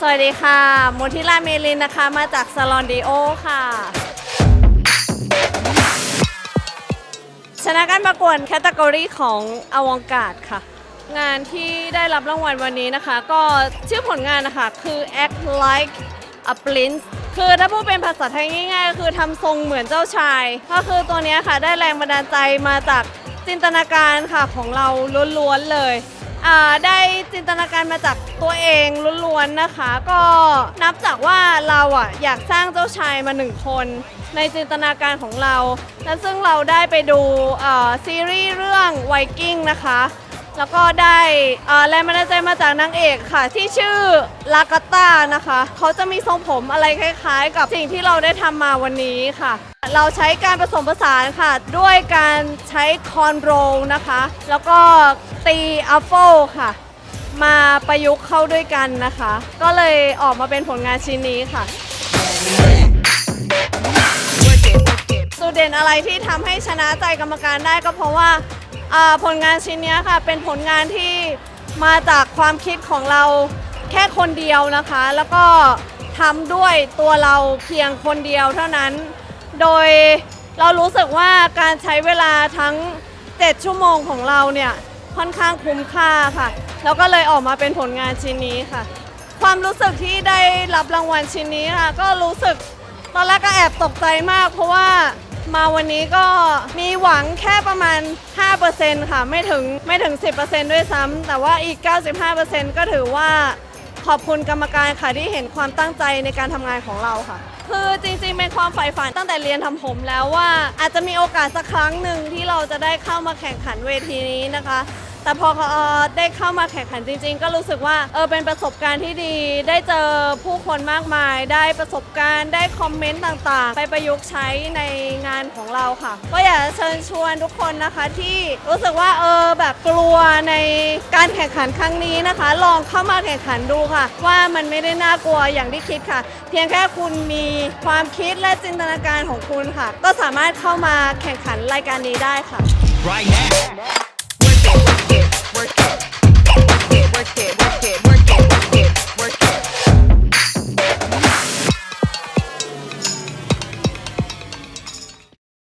สวัสดีค่ะมนทิลาเมลินนะคะ มาจากซาลอนดีโอค่ะ ชนะการประกวดแคตตากรีของอวองการค่ะ งานที่ได้รับรางวัลวันนี้นะคะ ก็ชื่อผลงานนะคะคือ act like a prince คือถ้าพูดเป็นภาษาไทยง่ายๆ ก็คือทำทรงเหมือนเจ้าชาย ก็คือตัวนี้ค่ะได้แรงบันดาลใจมาจากจินตนาการค่ะของเราล้วนๆเลย อ่าได้จินตนาการมาจากตัวเองล้วนๆนะคะ ก็นับจากว่าเราอะอยากสร้างเจ้าชายมาหนึ่งคน ในจินตนาการของเรา และซึ่งเราได้ไปดูเอ่อซีรีส์เรื่องไวกิ้งนะคะ แล้วก็ได้เอ่อแรงบันดาลใจมาจากนางเอกค่ะ ที่ชื่อลากาต้านะคะ เขาจะมีทรงผมอะไรคล้าย ๆ กับสิ่งที่เราได้ทำมาวันนี้ค่ะ เราใช้การผสมผสานค่ะ ด้วยการใช้คอนโรลนะคะ แล้วก็ตีอัฟโฟค่ะ มาประยุกต์เข้าด้วยกันนะคะ ก็เลยออกมาเป็นผลงานชิ้นนี้ค่ะสูตรเด่นอะไรที่ทำให้ชนะใจกรรมการได้ก็เพราะว่าอ่า ผลงานชิ้นนี้ค่ะเป็นผลงานที่มาจากความคิดของเราแค่คนเดียวนะคะ แล้วก็ทำด้วยตัวเราเพียงคนเดียวเท่านั้น โดยเรารู้สึกว่าการใช้เวลาทั้ง 7 ชั่วโมงของเราเนี่ยค่อนข้างคุ้มค่าค่ะ แล้วก็เลยออกมาเป็นผลงานชิ้นนี้ค่ะ ความรู้สึกที่ได้รับรางวัลชิ้นนี้ค่ะ ก็รู้สึกตอนแรกก็แอบตกใจมาก เพราะว่า มาวันนี้ก็มีหวังแค่ประมาณ 5%ค่ะ ไม่ถึงไม่ถึง 10%ด้วยซ้ำแต่ว่าอีก 95%ก็ถือว่าขอบคุณกรรมการค่ะที่เห็นความตั้งใจในการทำงานของเราค่ะ คือจริงๆเป็นความใฝ่ฝันตั้งแต่เรียนทำผมแล้วว่าอาจจะมีโอกาสสักครั้งหนึ่งที่เราจะได้เข้ามาแข่งขันเวทีนี้นะคะ แต่พอเอ่อได้เข้ามาแข่งขันจริง ๆ ก็รู้สึกว่าเออเป็นประสบการณ์ที่ดี ได้เจอผู้คนมากมาย ได้ประสบการณ์ได้คอมเมนต์ต่างๆ ไปประยุกต์ใช้ในงานของเราค่ะ ก็อยากเชิญชวนทุกคนนะคะที่รู้สึกว่าเออแบบกลัวในการแข่งขันครั้งนี้นะคะ ลองเข้ามาแข่งขันดูค่ะ ว่ามันไม่ได้น่ากลัวอย่างที่คิดค่ะ เพียงแค่คุณมีความคิดและจินตนาการของคุณค่ะ ก็สามารถเข้ามาแข่งขันรายการนี้ได้ค่ะ right now.